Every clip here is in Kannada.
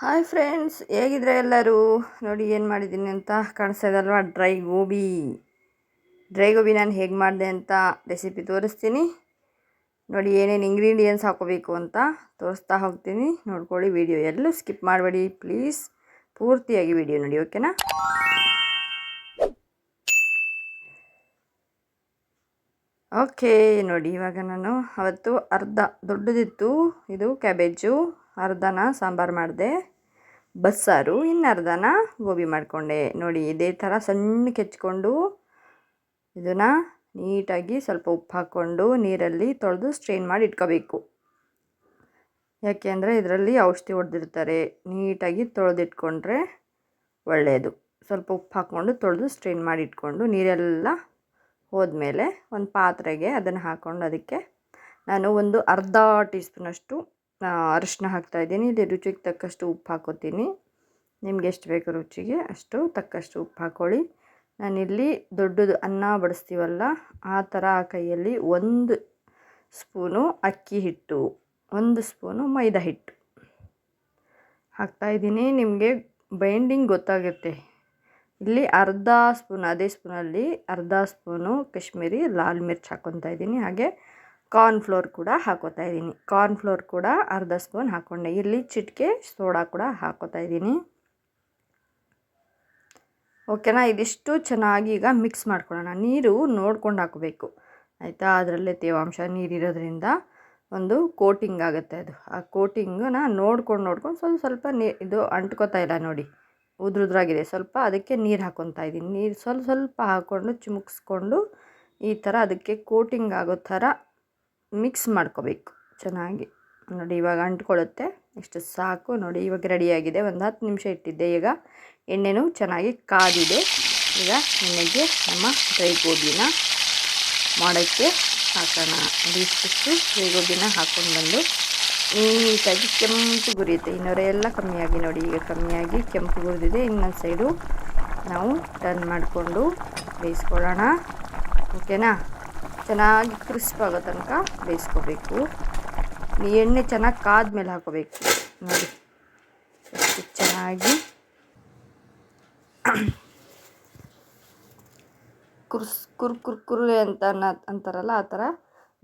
ಹಾಯ್ ಫ್ರೆಂಡ್ಸ್ ಹೇಗಿದ್ರೆ ಎಲ್ಲರೂ? ನೋಡಿ ಏನು ಮಾಡಿದ್ದೀನಿ ಅಂತ ಕಾಣಿಸ್ತಾ ಡ್ರೈ ಗೋಬಿ ಡ್ರೈ ಗೋಬಿ ನಾನು ಹೇಗೆ ಮಾಡಿದೆ ಅಂತ ರೆಸಿಪಿ ತೋರಿಸ್ತೀನಿ. ನೋಡಿ ಏನೇನು ಇಂಗ್ರೀಡಿಯೆಂಟ್ಸ್ ಹಾಕೋಬೇಕು ಅಂತ ತೋರಿಸ್ತಾ ಹೋಗ್ತೀನಿ. ನೋಡ್ಕೊಳ್ಳಿ ವಿಡಿಯೋ ಎಲ್ಲೂ ಸ್ಕಿಪ್ ಮಾಡಬೇಡಿ ಪ್ಲೀಸ್ ಪೂರ್ತಿಯಾಗಿ ವಿಡಿಯೋ ನೋಡಿ ಓಕೆನಾ ಓಕೆ ನೋಡಿ ಇವಾಗ ನಾನು ಅವತ್ತು ಅರ್ಧ ದೊಡ್ಡದಿತ್ತು. ಇದು ಕ್ಯಾಬೇಜು ಅರ್ಧನ ಸಾಂಬಾರು ಮಾಡಿದೆ, ಬಸ್ಸಾರು ಇನ್ನು ಅರ್ಧನ ಗೋಬಿ ಮಾಡಿಕೊಂಡೆ. ನೋಡಿ, ಇದೇ ಥರ ಸಣ್ಣ ಕೆಚ್ಚಿಕೊಂಡು ಇದನ್ನು ನೀಟಾಗಿ ಸ್ವಲ್ಪ ಉಪ್ಪು ಹಾಕ್ಕೊಂಡು ನೀರಲ್ಲಿ ತೊಳೆದು ಸ್ಟ್ರೈನ್ ಮಾಡಿ ಇಟ್ಕೋಬೇಕು. ಯಾಕೆಂದರೆ ಇದರಲ್ಲಿ ಔಷಧಿ ಹೊಡೆದಿರ್ತಾರೆ. ನೀಟಾಗಿ ತೊಳೆದಿಟ್ಕೊಂಡ್ರೆ ಒಳ್ಳೆಯದು ಸ್ವಲ್ಪ ಉಪ್ಪು ಹಾಕ್ಕೊಂಡು ತೊಳೆದು ಸ್ಟ್ರೈನ್ ಮಾಡಿ ಇಟ್ಕೊಂಡು ನೀರೆಲ್ಲ ಹೋದ್ಮೇಲೆ ಒಂದು ಪಾತ್ರೆಗೆ ಅದನ್ನು ಹಾಕ್ಕೊಂಡು ಅದಕ್ಕೆ ನಾನು ಒಂದು ಅರ್ಧ ಟೀ ಸ್ಪೂನಷ್ಟು ಅರಿಶಿನ ಹಾಕ್ತಾಯಿದ್ದೀನಿ ಇಲ್ಲಿ ರುಚಿಗೆ ತಕ್ಕಷ್ಟು ಉಪ್ಪು ಹಾಕೋತೀನಿ. ನಿಮ್ಗೆ ಎಷ್ಟು ಬೇಕು ರುಚಿಗೆ ಅಷ್ಟು ತಕ್ಕಷ್ಟು ಉಪ್ಪು ಹಾಕ್ಕೊಳ್ಳಿ ನಾನಿಲ್ಲಿ ದೊಡ್ಡದು ಅನ್ನ ಬಡಿಸ್ತೀವಲ್ಲ, ಆ ಥರ ಆ ಕೈಯಲ್ಲಿ ಒಂದು ಸ್ಪೂನು ಅಕ್ಕಿ ಹಿಟ್ಟು, ಒಂದು ಸ್ಪೂನು ಮೈದಾ ಹಿಟ್ಟು ಹಾಕ್ತಾಯಿದ್ದೀನಿ ನಿಮಗೆ ಬೈಂಡಿಂಗ್ ಗೊತ್ತಾಗುತ್ತೆ. ಇಲ್ಲಿ ಅರ್ಧ ಸ್ಪೂನ್, ಅದೇ ಸ್ಪೂನಲ್ಲಿ ಅರ್ಧ ಸ್ಪೂನು ಕಾಶ್ಮೀರಿ ಲಾಲ್ ಮಿರ್ಚ್ ಹಾಕ್ಕೊತಾ ಇದ್ದೀನಿ. ಹಾಗೆ ಕಾರ್ನ್ಫ್ಲೋರ್ ಕೂಡ ಹಾಕೋತಾ ಇದ್ದೀನಿ. ಕಾರ್ನ್ಫ್ಲೋರ್ ಕೂಡ ಅರ್ಧ ಸ್ಪೂನ್ ಹಾಕ್ಕೊಂಡೆ ಇಲ್ಲಿ ಚಿಟಿಕೆ, ಸೋಡಾ ಕೂಡ ಹಾಕೋತಾ ಇದ್ದೀನಿ. ಓಕೆನಾ ಇದಿಷ್ಟು ಚೆನ್ನಾಗಿ ಈಗ ಮಿಕ್ಸ್ ಮಾಡ್ಕೊಳ್ಳೋಣ. ನೀರು ನೋಡ್ಕೊಂಡು ಹಾಕಬೇಕು. ಆಯಿತಾ? ಅದರಲ್ಲೇ ತೇವಾಂಶ ನೀರಿರೋದ್ರಿಂದ ಒಂದು ಕೋಟಿಂಗ್ ಆಗುತ್ತೆ ಅದು. ಆ ಕೋಟಿಂಗನ್ನ ನೋಡ್ಕೊಂಡು ನೋಡ್ಕೊಂಡು ಸ್ವಲ್ಪ ಸ್ವಲ್ಪ ನೀ, ಇದು ಅಂಟ್ಕೋತಾ ಇಲ್ಲ ನೋಡಿ. ಉದ್ರುದ್ರಾಗಿದೆ. ಸ್ವಲ್ಪ ಅದಕ್ಕೆ ನೀರು ಹಾಕ್ಕೊತಾ ಇದ್ದೀನಿ. ನೀರು ಸ್ವಲ್ಪ ಸ್ವಲ್ಪ ಹಾಕ್ಕೊಂಡು ಚಿಮುಕ್ಸ್ಕೊಂಡು ಈ ಥರ ಅದಕ್ಕೆ ಕೋಟಿಂಗ್ ಆಗೋ ಥರ ಮಿಕ್ಸ್ ಮಾಡ್ಕೋಬೇಕು. ಚೆನ್ನಾಗಿ. ನೋಡಿ, ಇವಾಗ ಅಂಟ್ಕೊಳ್ಳುತ್ತೆ. ಇಷ್ಟು ಸಾಕು. ನೋಡಿ, ಇವಾಗ ರೆಡಿಯಾಗಿದೆ. ಒಂದು ಹತ್ತು ನಿಮಿಷ ಇಟ್ಟಿದ್ದೆ. ಈಗ ಎಣ್ಣೆನೂ ಚೆನ್ನಾಗಿ ಕಾದಿದೆ. ಈಗ ಎಣ್ಣೆಗೆ ನಮ್ಮ ಡ್ರೈ ಗೋಬಿನ ಮಾಡೋಕ್ಕೆ ಹಾಕೋಣ. ಬಿಟ್ಟು ಡ್ರೈ ಗೋಬಿನ ಹಾಕ್ಕೊಂಡು ಬಂದು ನೀಟಾಗಿ ಕೆಂಪು ಗುರಿಯುತ್ತೆ. ಇನ್ನೊರೆ ಎಲ್ಲ ಕಮ್ಮಿಯಾಗಿ ನೋಡಿ. ಈಗ ಕಮ್ಮಿಯಾಗಿ ಕೆಂಪು ಗುರಿದಿದೆ. ಇನ್ನೊಂದು ಸೈಡು ನಾವು ಟರ್ನ್ ಮಾಡಿಕೊಂಡು ಬೇಯಿಸ್ಕೊಳ್ಳೋಣ. ಓಕೆನಾ ಚೆನ್ನಾಗಿ ಕ್ರಿಸ್ಪ್ ಆಗೋ ತನಕ ಬೇಯಿಸ್ಕೋಬೇಕು. ಎಣ್ಣೆ ಚೆನ್ನಾಗಿ ಕಾದ್ಮೇಲೆ ಹಾಕೋಬೇಕು. ನೋಡಿ ಚೆನ್ನಾಗಿ ಕುರ್ಸ್, ಕುರ್, ಕುರು ಅಂತ ಅಂತಾರಲ್ಲ, ಆ ಥರ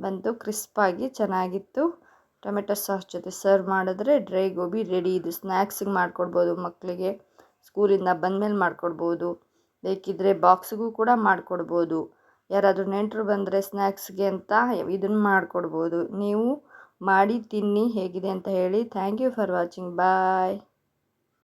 ಬಂತು ಕ್ರಿಸ್ಪಾಗಿ ಚೆನ್ನಾಗಿತ್ತು. ಟೊಮೆಟೊ ಸಾಸ್ ಜೊತೆ ಸರ್ವ್ ಮಾಡಿದ್ರೆ ಡ್ರೈ ಗೋಬಿ ರೆಡಿ. ಇದು ಸ್ನ್ಯಾಕ್ಸಿಗೆ ಮಾಡ್ಕೊಡ್ಬೋದು ಮಕ್ಕಳಿಗೆ ಸ್ಕೂಲಿಂದ ಬಂದಮೇಲೆ ಮಾಡ್ಕೊಡ್ಬೋದು. ಬೇಕಿದ್ದರೆ ಬಾಕ್ಸಿಗೂ ಕೂಡ ಮಾಡಿಕೊಡ್ಬೋದು. ಯಾರಾದರೂ ನೆಂಟರು ಬಂದರೆ ಸ್ನ್ಯಾಕ್ಸ್ಗೆ ಅಂತ ಇದನ್ನು ಮಾಡಿಕೊಡ್ಬೋದು. ನೀವು ಮಾಡಿ ತಿನ್ನಿ ಹೇಗಿದೆ ಅಂತ ಹೇಳಿ. Thank you for watching. Bye.